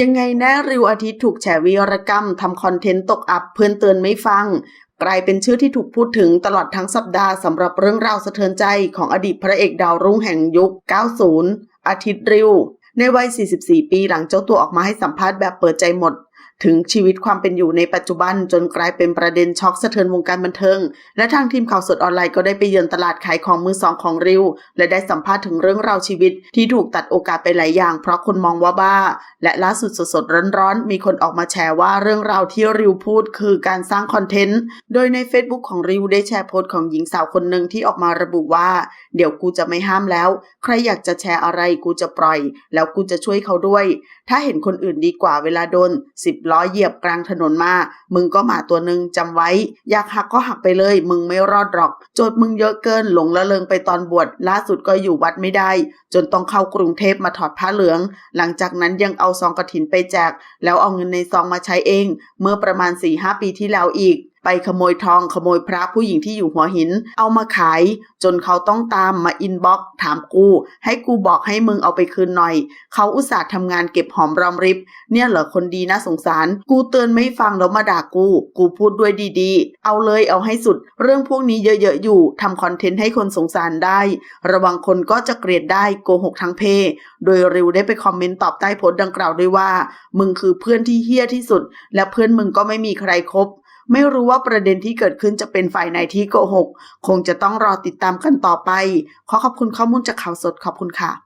ยังไงแน่ริวอาทิตย์ถูกแฉวีรกรรมทำคอนเทนต์ตกอับเพื่อนเตือนไม่ฟัง กลายเป็นชื่อที่ถูกพูดถึงตลอดทั้งสัปดาห์สำหรับเรื่องราวสะเทือนใจของอดีตพระเอกดาวรุ่งแห่งยุค 90 อาทิตย์ริว ในวัย 44 ปีหลังเจ้าตัวออกมาให้สัมภาษณ์แบบเปิดใจหมด ถึงชีวิตความเป็นอยู่ในปัจจุบันจนกลายเป็นประเด็นช็อกสะเทือนวงการบันเทิง และทางทีมข่าวสดออนไลน์ก็ได้ไปเยือนตลาดขายของมือสองของริว และได้สัมภาษณ์ถึงเรื่องราวชีวิต ที่ถูกตัดโอกาสไปหลายอย่าง เพราะคนมองว่าบ้า และล่าสุดสดๆร้อนๆ มีคนออกมาแชร์ว่าเรื่องราวที่ริวพูดคือการสร้างคอนเทนต์ โดยใน Facebook ของริวได้แชร์โพสต์ของหญิงสาวคนหนึ่งที่ออกมาระบุว่า เดี๋ยวกูจะไม่ห้ามแล้ว ใครอยากจะแชร์อะไรกูจะปล่อย แล้วกูจะช่วยเขาด้วย ถ้าเห็นคนอื่นดีกว่าเวลาโดนสิบล้อเหยียบกลางถนนมา มึงก็หมาตัวหนึ่งจำไว้ อยากหักก็หักไปเลย มึงไม่รอดหรอก โจทย์มึงเยอะเกินหลงละเลงไปตอนบวชล่าสุดก็อยู่วัดไม่ได้ จนต้องเข้ากรุงเทพมาถอดผ้าเหลือง หลังจากนั้นยังเอาซองกระถินไปแจก แล้วเอาเงินในซองมาใช้เอง เมื่อประมาณ4ีหปีที่แล้วอีก ไปขโมยทองขโมยพระผู้หญิงที่อยู่หัวหิน เอามาขาย จนเขาต้องตามมาอินบ็อกถามกู ให้กูบอกให้มึงเอาไปคืนหน่อย เขาอุตส่าห์ทำงานเก็บหอมรอมริบ เนี่ยเหรอคนดีน่าสงสาร กูเตือนไม่ฟังแล้วมาด่ากู กูพูดด้วยดีๆ เอาเลยเอาให้สุด เรื่องพวกนี้เยอะๆอยู่ทำคอนเทนต์ให้คนสงสารได้ ระวังคนก็จะเกลียดได้โกหกทั้งเพโดยริวได้ไปคอมเมนต์ตอบใต้โพสต์ดังกล่าวด้วยว่า มึงคือเพื่อนที่เฮี้ยที่สุด และเพื่อนมึงก็ไม่มีใครครบ ไม่รู้ว่าประเด็นที่เกิดขึ้นจะเป็นฝ่ายไหนที่โกหก คงจะต้องรอติดตามกันต่อไป ขอขอบคุณข้อมูลจากข่าวสดขอบคุณค่ะ